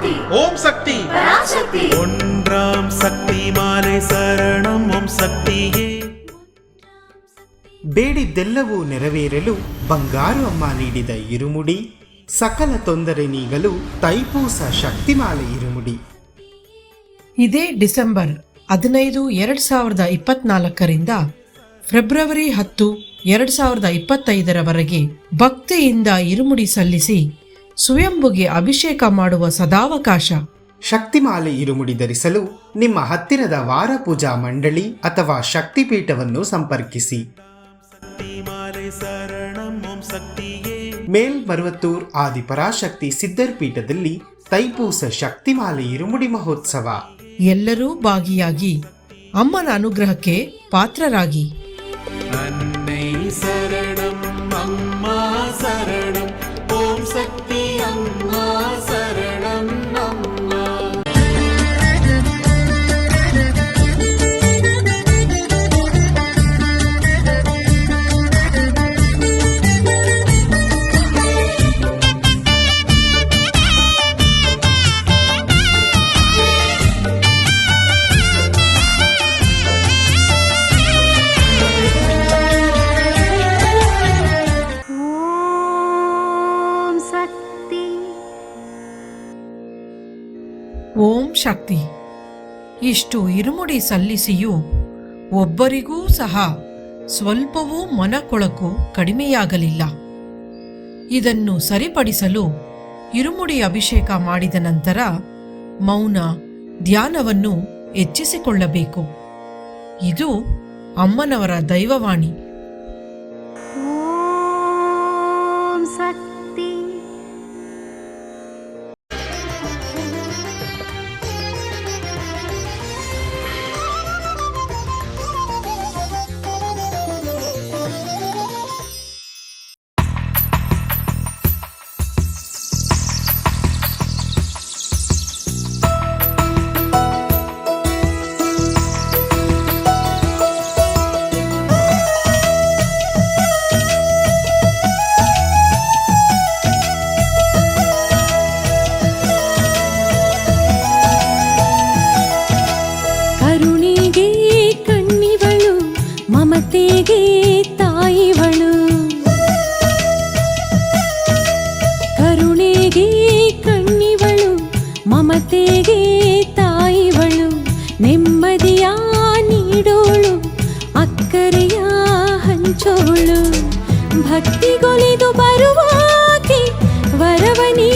பராசக்தி ஓம் சக்தி பராசக்தி ஒன்றாம் சக்தி மாலை சரணம் ஓம் ಸಕ್ತಿಯೇ ಬೇಡಿದ್ದೆಲ್ಲವೂ ನೆರವೇರಲು ಬಂಗಾರು ಅಮ್ಮ ನೀಡಿದ ಇರುಮುಡಿ ಸಕಲ ತೊಂದರೆ ನೀಗಲು ತೈಪೂಸ ಶಕ್ತಿಮಾಲೆ ಇರುಮುಡಿ ಇದೇ ಡಿಸೆಂಬರ್ ಹದಿನೈದು ಎರಡು ಸಾವಿರದ ಇಪ್ಪತ್ನಾಲ್ಕರಿಂದ ಫೆಬ್ರವರಿ ಹತ್ತು ಎರಡು ಸಾವಿರದ ಇಪ್ಪತ್ತೈದರವರೆಗೆ ಭಕ್ತಿಯಿಂದ ಇರುಮುಡಿ ಸಲ್ಲಿಸಿ ಸ್ವಯಂಭುಗೆ ಅಭಿಷೇಕ ಮಾಡುವ ಸದಾವಕಾಶ. ಶಕ್ತಿಮಾಲೆ ಇರುಮುಡಿ ಧರಿಸಲು ನಿಮ್ಮ ಹತ್ತಿರದ ವಾರ ಪೂಜಾ ಮಂಡಳಿ ಅಥವಾ ಶಕ್ತಿಪೀಠವನ್ನು ಸಂಪರ್ಕಿಸಿ. ಮೇಲ್ಮರುವತ್ತೂರ್ ಆದಿಪರಾಶಕ್ತಿ ಸಿದ್ಧರ್ ಪೀಠದಲ್ಲಿ ತೈಪೂಸ ಶಕ್ತಿಮಾಲೆ ಇರುಮುಡಿ ಮಹೋತ್ಸವ. ಎಲ್ಲರೂ ಭಾಗಿಯಾಗಿ ಅಮ್ಮನ ಅನುಗ್ರಹಕ್ಕೆ ಪಾತ್ರರಾಗಿ. ಅನ್ನೈ ಶರಣಂ ಅಮ್ಮ ಶರಣಂ ಶಕ್ತಿ. ಇಷ್ಟು ಇರುಮುಡಿ ಸಲ್ಲಿಸಿಯೂ ಒಬ್ಬರಿಗೂ ಸಹ ಸ್ವಲ್ಪವೂ ಮನಕೊಳಕು ಕಡಿಮೆಯಾಗಲಿಲ್ಲ. ಇದನ್ನು ಸರಿಪಡಿಸಲು ಇರುಮುಡಿ ಅಭಿಷೇಕ ಮಾಡಿದ ನಂತರ ಮೌನ ಧ್ಯಾನವನ್ನು ಹೆಚ್ಚಿಸಿಕೊಳ್ಳಬೇಕು. ಇದು ಅಮ್ಮನವರ ದೈವವಾಣಿ. ಕರುಣೆಗೆ ಕಣ್ಣಿವಳು ಮಮತೆಗೆ ತಾಯಿವಳು ನೆಮ್ಮದಿಯ ನೀಡೋಳು ಅಕ್ಕರೆಯ ಹಂಚೋಳು ಭಕ್ತಿಗೊಲಿದು ಬರುವಾಕೆ ವರವನಿ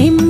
நிம்ம